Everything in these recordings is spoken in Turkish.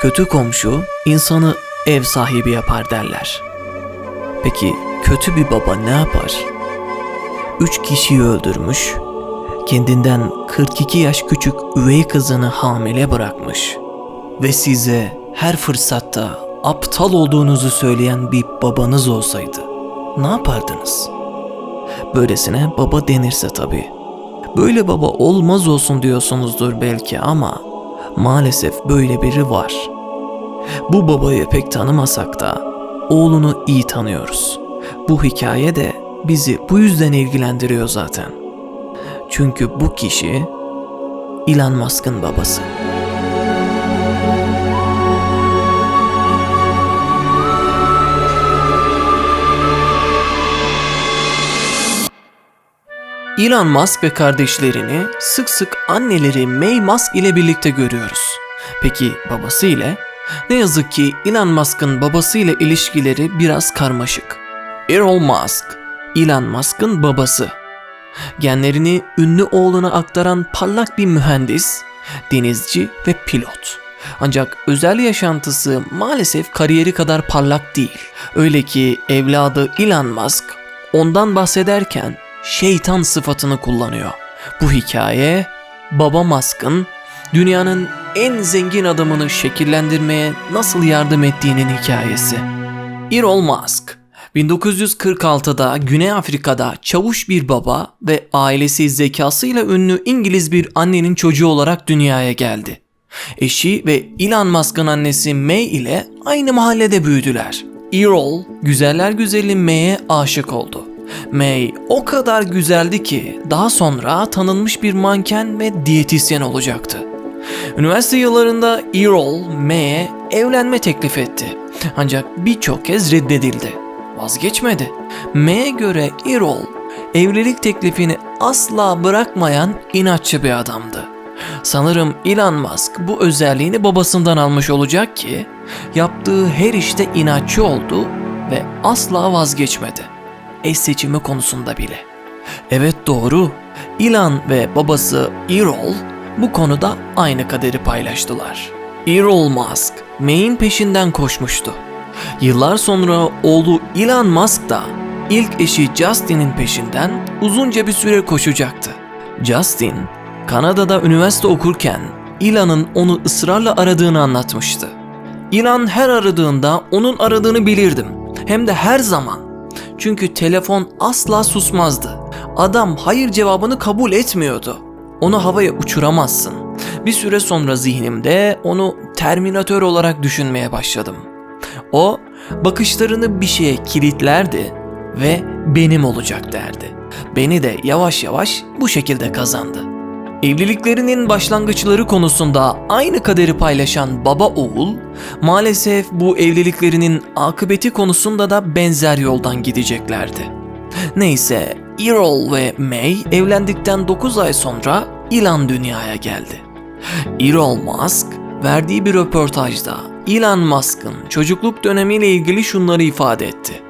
Kötü komşu insanı ev sahibi yapar derler. Peki kötü bir baba ne yapar? Üç kişiyi öldürmüş, kendinden 42 yaş küçük üvey kızını hamile bırakmış ve size her fırsatta aptal olduğunuzu söyleyen bir babanız olsaydı ne yapardınız? Böylesine baba denirse tabii. Böyle baba olmaz olsun diyorsunuzdur belki ama maalesef böyle biri var. Bu babayı pek tanımasak da oğlunu iyi tanıyoruz. Bu hikaye de bizi bu yüzden ilgilendiriyor zaten. Çünkü bu kişi Elon Musk'ın babası. Elon Musk ve kardeşlerini sık sık anneleri May Musk ile birlikte görüyoruz. Peki babası ile? Ne yazık ki Elon Musk'ın babası ile ilişkileri biraz karmaşık. Elon Musk, Elon Musk'ın babası. Genlerini ünlü oğluna aktaran parlak bir mühendis, denizci ve pilot. Ancak özel yaşantısı maalesef kariyeri kadar parlak değil. Öyle ki evladı Elon Musk ondan bahsederken şeytan sıfatını kullanıyor. Bu hikaye baba Musk'ın dünyanın en zengin adamını şekillendirmeye nasıl yardım ettiğinin hikayesi. Elon Musk 1946'da Güney Afrika'da çavuş bir baba ve ailesi zekasıyla ünlü İngiliz bir annenin çocuğu olarak dünyaya geldi. Eşi ve Elon Musk'ın annesi May ile aynı mahallede büyüdüler. Errol, güzeller güzeli May'e aşık oldu. May o kadar güzeldi ki daha sonra tanınmış bir manken ve diyetisyen olacaktı. Üniversite yıllarında Errol, May'e evlenme teklif etti. Ancak birçok kez reddedildi. Vazgeçmedi. May'e göre Errol, evlilik teklifini asla bırakmayan inatçı bir adamdı. Sanırım Elon Musk bu özelliğini babasından almış olacak ki yaptığı her işte inatçı oldu ve asla vazgeçmedi. Eş seçimi konusunda bile. Evet doğru. Elon ve babası Errol bu konuda aynı kaderi paylaştılar. Errol Musk, May'in peşinden koşmuştu. Yıllar sonra oğlu Elon Musk da ilk eşi Justin'in peşinden uzunca bir süre koşacaktı. Justin, Kanada'da üniversite okurken Elon'ın onu ısrarla aradığını anlatmıştı. Elon her aradığında onun aradığını bilirdim. Hem de her zaman. Çünkü telefon asla susmazdı. Adam hayır cevabını kabul etmiyordu. Onu havaya uçuramazsın. Bir süre sonra zihnimde onu Terminatör olarak düşünmeye başladım. O bakışlarını bir şeye kilitlerdi ve benim olacak derdi. Beni de yavaş yavaş bu şekilde kazandı. Evliliklerinin başlangıçları konusunda aynı kaderi paylaşan baba oğul, maalesef bu evliliklerinin akıbeti konusunda da benzer yoldan gideceklerdi. Neyse, Errol ve May evlendikten 9 ay sonra Elon dünyaya geldi. Elon Musk verdiği bir röportajda Elon Musk'ın çocukluk dönemiyle ilgili şunları ifade etti.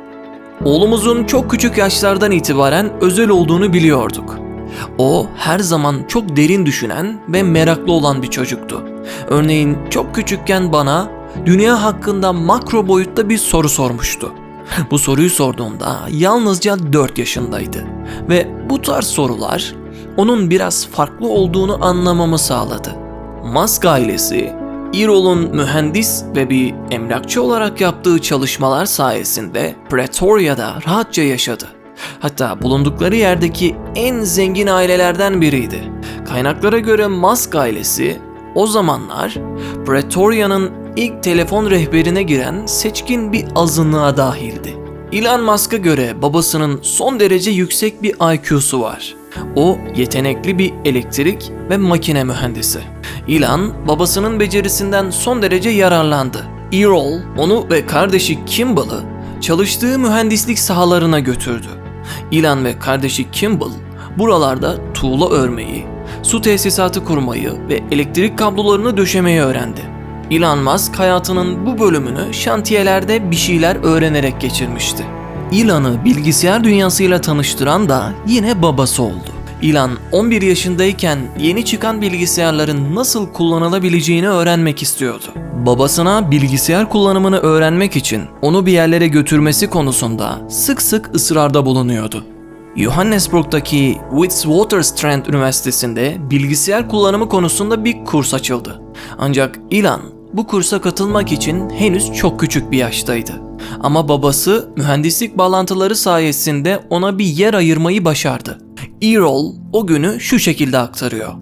Oğlumuzun çok küçük yaşlardan itibaren özel olduğunu biliyorduk. O her zaman çok derin düşünen ve meraklı olan bir çocuktu. Örneğin çok küçükken bana dünya hakkında makro boyutta bir soru sormuştu. Bu soruyu sorduğunda yalnızca 4 yaşındaydı ve bu tarz sorular onun biraz farklı olduğunu anlamamı sağladı. Musk ailesi Erol'un mühendis ve bir emlakçı olarak yaptığı çalışmalar sayesinde Pretoria'da rahatça yaşadı. Hatta bulundukları yerdeki en zengin ailelerden biriydi. Kaynaklara göre Musk ailesi o zamanlar Pretoria'nın ilk telefon rehberine giren seçkin bir azınlığa dahildi. Elon Musk'a göre babasının son derece yüksek bir IQ'su var. O yetenekli bir elektrik ve makine mühendisi. Elon babasının becerisinden son derece yararlandı. Errol onu ve kardeşi Kimball'ı çalıştığı mühendislik sahalarına götürdü. Elon ve kardeşi Kimball buralarda tuğla örmeyi, su tesisatı kurmayı ve elektrik kablolarını döşemeyi öğrendi. Elon Musk hayatının bu bölümünü şantiyelerde bir şeyler öğrenerek geçirmişti. Elon'ı bilgisayar dünyasıyla tanıştıran da yine babası oldu. Elon 11 yaşındayken yeni çıkan bilgisayarların nasıl kullanılabileceğini öğrenmek istiyordu. Babasına bilgisayar kullanımını öğrenmek için onu bir yerlere götürmesi konusunda sık sık ısrarda bulunuyordu. Johannesburg'daki Witwatersrand Üniversitesi'nde bilgisayar kullanımı konusunda bir kurs açıldı. Ancak Elon bu kursa katılmak için henüz çok küçük bir yaştaydı. Ama babası mühendislik bağlantıları sayesinde ona bir yer ayırmayı başardı. Errol o günü şu şekilde aktarıyor.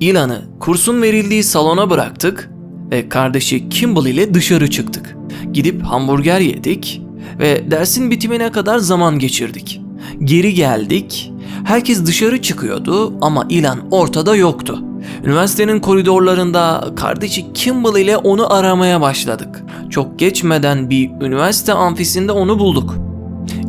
Ilan'ı kursun verildiği salona bıraktık ve kardeşi Kimball ile dışarı çıktık. Gidip hamburger yedik ve dersin bitimine kadar zaman geçirdik. Geri geldik. Herkes dışarı çıkıyordu ama Ilan ortada yoktu. Üniversitenin koridorlarında kardeşi Kimball ile onu aramaya başladık. Çok geçmeden bir üniversite amfisinde onu bulduk.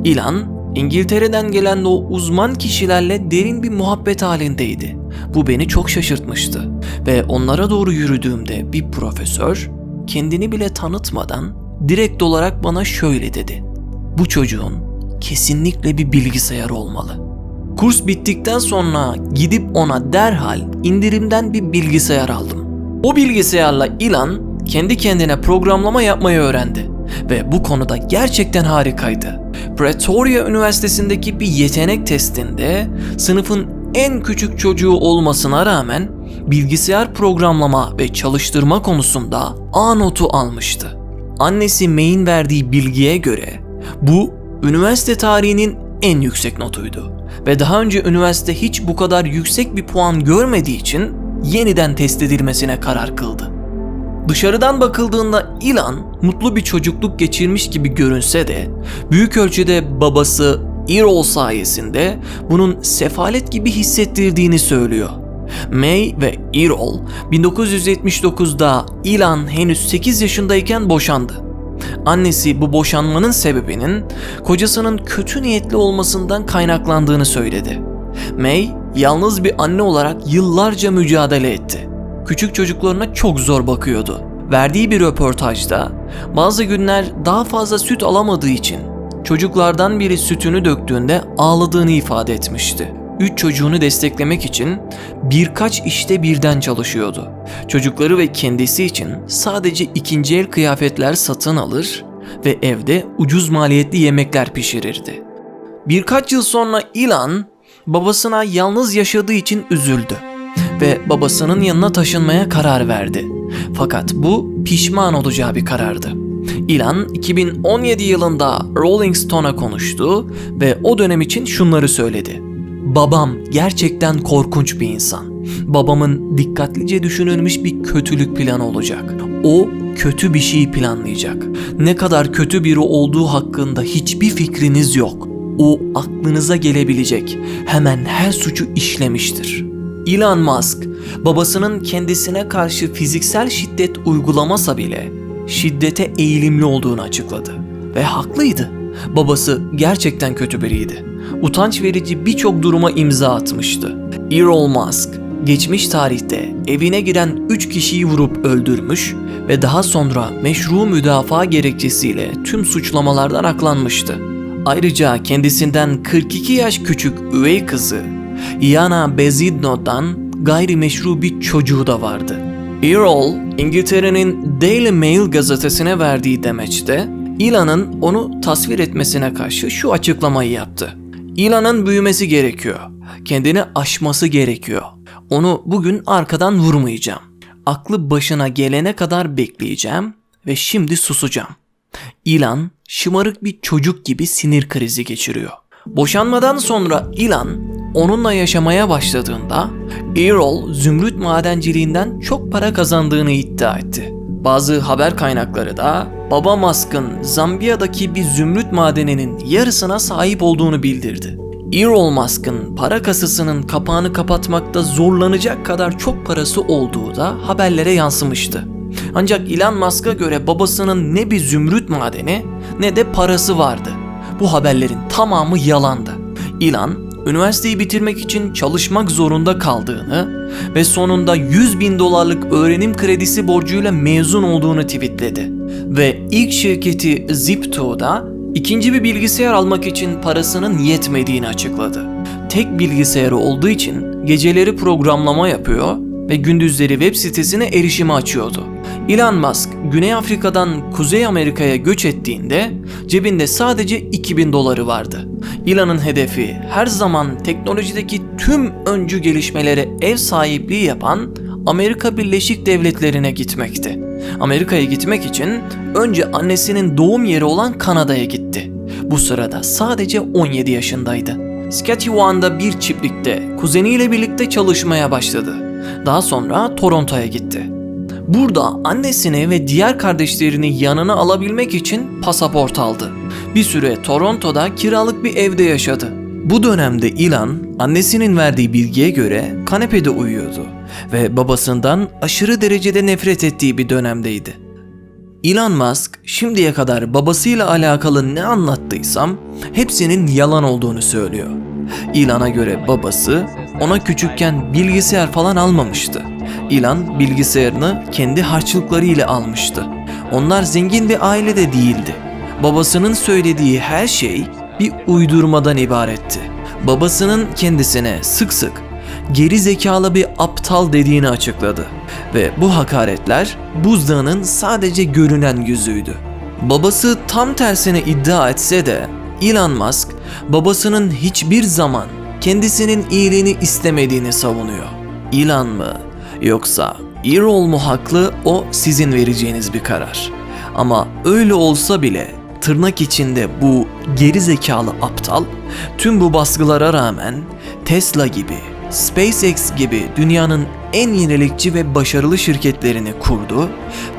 Ilan İngiltere'den gelen o uzman kişilerle derin bir muhabbet halindeydi. Bu beni çok şaşırtmıştı ve onlara doğru yürüdüğümde bir profesör kendini bile tanıtmadan direkt olarak bana şöyle dedi. Bu çocuğun kesinlikle bir bilgisayar olmalı. Kurs bittikten sonra gidip ona derhal indirimden bir bilgisayar aldım. O bilgisayarla Ilan kendi kendine programlama yapmayı öğrendi ve bu konuda gerçekten harikaydı. Pretoria Üniversitesi'ndeki bir yetenek testinde sınıfın en küçük çocuğu olmasına rağmen bilgisayar programlama ve çalıştırma konusunda A notu almıştı. Annesi May'in verdiği bilgiye göre bu üniversite tarihinin en yüksek notuydu ve daha önce üniversite hiç bu kadar yüksek bir puan görmediği için yeniden test edilmesine karar kıldı. Dışarıdan bakıldığında Ilan mutlu bir çocukluk geçirmiş gibi görünse de büyük ölçüde babası Errol sayesinde bunun sefalet gibi hissettirdiğini söylüyor. May ve Errol 1979'da Ilan henüz 8 yaşındayken boşandı. Annesi bu boşanmanın sebebinin kocasının kötü niyetli olmasından kaynaklandığını söyledi. May yalnız bir anne olarak yıllarca mücadele etti küçük çocuklarına çok zor bakıyordu. Verdiği bir röportajda bazı günler daha fazla süt alamadığı için çocuklardan biri sütünü döktüğünde ağladığını ifade etmişti. Üç çocuğunu desteklemek için birkaç işte birden çalışıyordu. Çocukları ve kendisi için sadece ikinci el kıyafetler satın alır ve evde ucuz maliyetli yemekler pişirirdi. Birkaç yıl sonra Ilan babasına yalnız yaşadığı için üzüldü ve babasının yanına taşınmaya karar verdi. Fakat bu pişman olacağı bir karardı. Ilan 2017 yılında Rolling Stone'a konuştu ve o dönem için şunları söyledi. Babam gerçekten korkunç bir insan. Babamın dikkatlice düşünülmüş bir kötülük planı olacak. O kötü bir şey planlayacak. Ne kadar kötü biri olduğu hakkında hiçbir fikriniz yok. O aklınıza gelebilecek hemen her suçu işlemiştir. Elon Musk babasının kendisine karşı fiziksel şiddet uygulamasa bile şiddete eğilimli olduğunu açıkladı. Ve haklıydı. Babası gerçekten kötü biriydi. Utanç verici birçok duruma imza atmıştı. Elon Musk geçmiş tarihte evine giren 3 kişiyi vurup öldürmüş ve daha sonra meşru müdafaa gerekçesiyle tüm suçlamalardan aklanmıştı. Ayrıca kendisinden 42 yaş küçük üvey kızı Iana Bezidno'dan gayrimeşru bir çocuğu da vardı. Errol, İngiltere'nin Daily Mail gazetesine verdiği demeçte Ilan'ın onu tasvir etmesine karşı şu açıklamayı yaptı. Ilan'ın büyümesi gerekiyor. Kendini aşması gerekiyor. Onu bugün arkadan vurmayacağım. Aklı başına gelene kadar bekleyeceğim ve şimdi susacağım. Ilan şımarık bir çocuk gibi sinir krizi geçiriyor. Boşanmadan sonra Ilan onunla yaşamaya başladığında Errol zümrüt madenciliğinden çok para kazandığını iddia etti. Bazı haber kaynakları da Baba Musk'ın Zambiya'daki bir zümrüt madeninin yarısına sahip olduğunu bildirdi. Errol Musk'ın para kasasının kapağını kapatmakta zorlanacak kadar çok parası olduğu da haberlere yansımıştı. Ancak Elon Musk'a göre babasının ne bir zümrüt madeni ne de parası vardı. Bu haberlerin tamamı yalandı. Elon üniversiteyi bitirmek için çalışmak zorunda kaldığını ve sonunda 100 bin dolarlık öğrenim kredisi borcuyla mezun olduğunu tweetledi. Ve ilk şirketi Zipto'da ikinci bir bilgisayar almak için parasının yetmediğini açıkladı. tek bilgisayarı olduğu için geceleri programlama yapıyor ve gündüzleri web sitesine erişimi açıyordu. Elon Musk Güney Afrika'dan Kuzey Amerika'ya göç ettiğinde cebinde sadece 2000 doları vardı. Elon'un hedefi her zaman teknolojideki tüm öncü gelişmelere ev sahipliği yapan Amerika Birleşik Devletleri'ne gitmekti. Amerika'ya gitmek için önce annesinin doğum yeri olan Kanada'ya gitti. Bu sırada sadece 17 yaşındaydı. Saskatchewan'da bir çiftlikte kuzeniyle birlikte çalışmaya başladı. Daha sonra Toronto'ya gitti. Burada annesini ve diğer kardeşlerini yanına alabilmek için pasaport aldı. Bir süre Toronto'da kiralık bir evde yaşadı. Bu dönemde Ilan, annesinin verdiği bilgiye göre kanepede uyuyordu ve babasından aşırı derecede nefret ettiği bir dönemdeydi. Elon Musk şimdiye kadar babasıyla alakalı ne anlattıysam hepsinin yalan olduğunu söylüyor. Elon'a göre babası ona küçükken bilgisayar falan almamıştı. Elon bilgisayarını kendi harçlıklarıyla almıştı. Onlar zengin bir ailede değildi. Babasının söylediği her şey bir uydurmadan ibaretti. Babasının kendisine sık sık geri zekalı bir aptal dediğini açıkladı ve bu hakaretler buzdağının sadece görünen yüzüydü. Babası tam tersine iddia etse de Elon Musk babasının hiçbir zaman kendisinin iyiliğini istemediğini savunuyor. Elon mı yoksa Errol mu haklı o sizin vereceğiniz bir karar. Ama öyle olsa bile tırnak içinde bu geri zekalı aptal tüm bu baskılara rağmen Tesla gibi, SpaceX gibi dünyanın en yenilikçi ve başarılı şirketlerini kurdu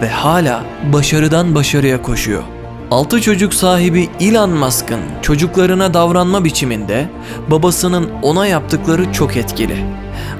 ve hala başarıdan başarıya koşuyor. Altı çocuk sahibi Elon Musk'ın çocuklarına davranma biçiminde babasının ona yaptıkları çok etkili.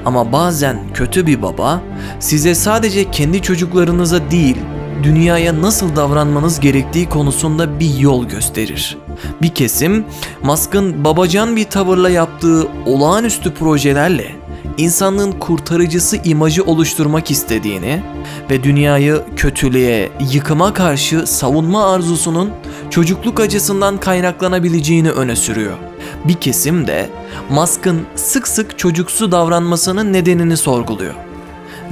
Ama bazen kötü bir baba size sadece kendi çocuklarınıza değil dünyaya nasıl davranmanız gerektiği konusunda bir yol gösterir. Bir kesim Musk'ın babacan bir tavırla yaptığı olağanüstü projelerle insanlığın kurtarıcısı imajı oluşturmak istediğini ve dünyayı kötülüğe, yıkıma karşı savunma arzusunun çocukluk acısından kaynaklanabileceğini öne sürüyor. Bir kesim de Musk'ın sık sık çocuksu davranmasının nedenini sorguluyor.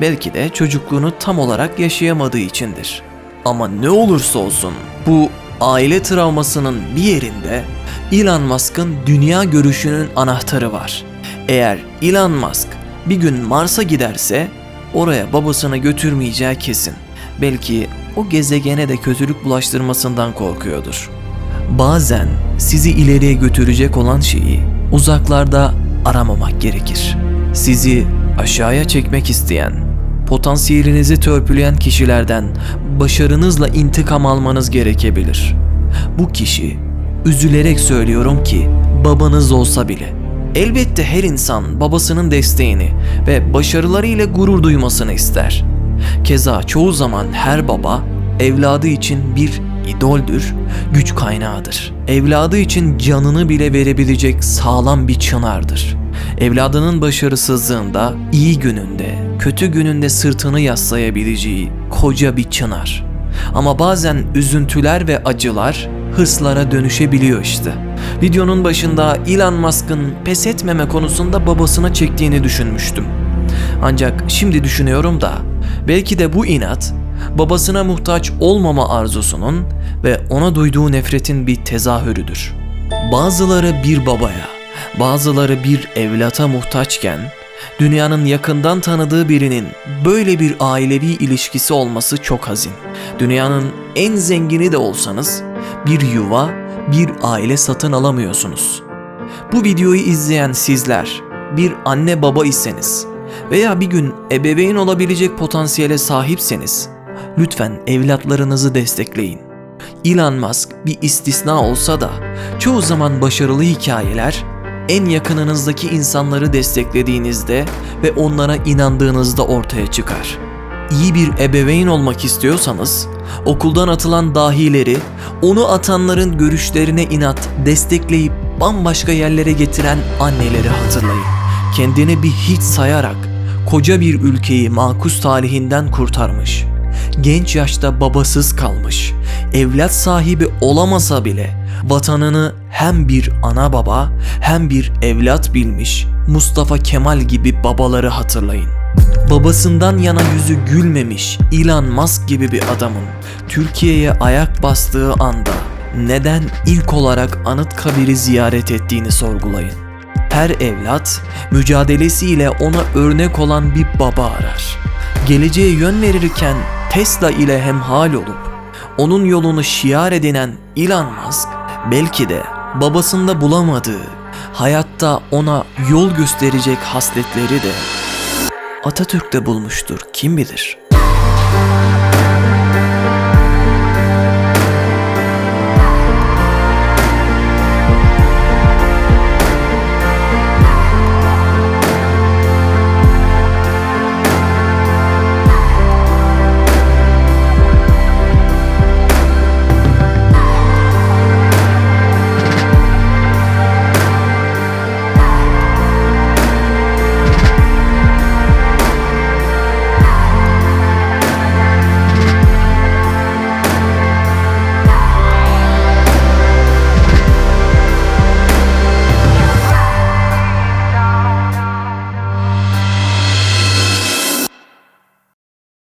Belki de çocukluğunu tam olarak yaşayamadığı içindir. Ama ne olursa olsun bu aile travmasının bir yerinde Elon Musk'ın dünya görüşünün anahtarı var. Eğer Elon Musk bir gün Mars'a giderse oraya babasını götürmeyeceği kesin. Belki o gezegene de kötülük bulaştırmasından korkuyordur. Bazen sizi ileriye götürecek olan şeyi uzaklarda aramamak gerekir. Sizi aşağıya çekmek isteyen, potansiyelinizi törpüleyen kişilerden başarınızla intikam almanız gerekebilir. Bu kişi üzülerek söylüyorum ki babanız olsa bile. Elbette her insan babasının desteğini ve başarılarıyla gurur duymasını ister. Keza çoğu zaman her baba evladı için bir idoldür, güç kaynağıdır. Evladı için canını bile verebilecek sağlam bir çınardır. Evladının başarısızlığında, iyi gününde, kötü gününde sırtını yaslayabileceği koca bir çınar. Ama bazen üzüntüler ve acılar hırslara dönüşebiliyor işte. Videonun başında Elon Musk'ın pes etmeme konusunda babasına çektiğini düşünmüştüm. Ancak şimdi düşünüyorum da belki de bu inat babasına muhtaç olmama arzusunun ve ona duyduğu nefretin bir tezahürüdür. Bazıları bir babaya, bazıları bir evlata muhtaçken dünyanın yakından tanıdığı birinin böyle bir ailevi ilişkisi olması çok hazin. Dünyanın en zengini de olsanız bir yuva, bir aile satın alamıyorsunuz. Bu videoyu izleyen sizler bir anne baba iseniz veya bir gün ebeveyn olabilecek potansiyele sahipseniz lütfen evlatlarınızı destekleyin. Elon Musk bir istisna olsa da çoğu zaman başarılı hikayeler en yakınınızdaki insanları desteklediğinizde ve onlara inandığınızda ortaya çıkar. İyi bir ebeveyn olmak istiyorsanız okuldan atılan dahileri, onu atanların görüşlerine inat, destekleyip bambaşka yerlere getiren anneleri hatırlayın. Kendini bir hiç sayarak koca bir ülkeyi makus talihinden kurtarmış. Genç yaşta babasız kalmış. Evlat sahibi olamasa bile vatanını hem bir ana baba hem bir evlat bilmiş Mustafa Kemal gibi babaları hatırlayın. Babasından yana yüzü gülmemiş Elon Musk gibi bir adamın Türkiye'ye ayak bastığı anda neden ilk olarak Anıtkabir'i ziyaret ettiğini sorgulayın. Her evlat mücadelesiyle ona örnek olan bir baba arar. Geleceğe yön verirken Tesla ile hemhal olup onun yolunu şiar edinen Elon Musk belki de babasında bulamadığı hayatta ona yol gösterecek hasletleri de Atatürk'te bulmuştur kim bilir.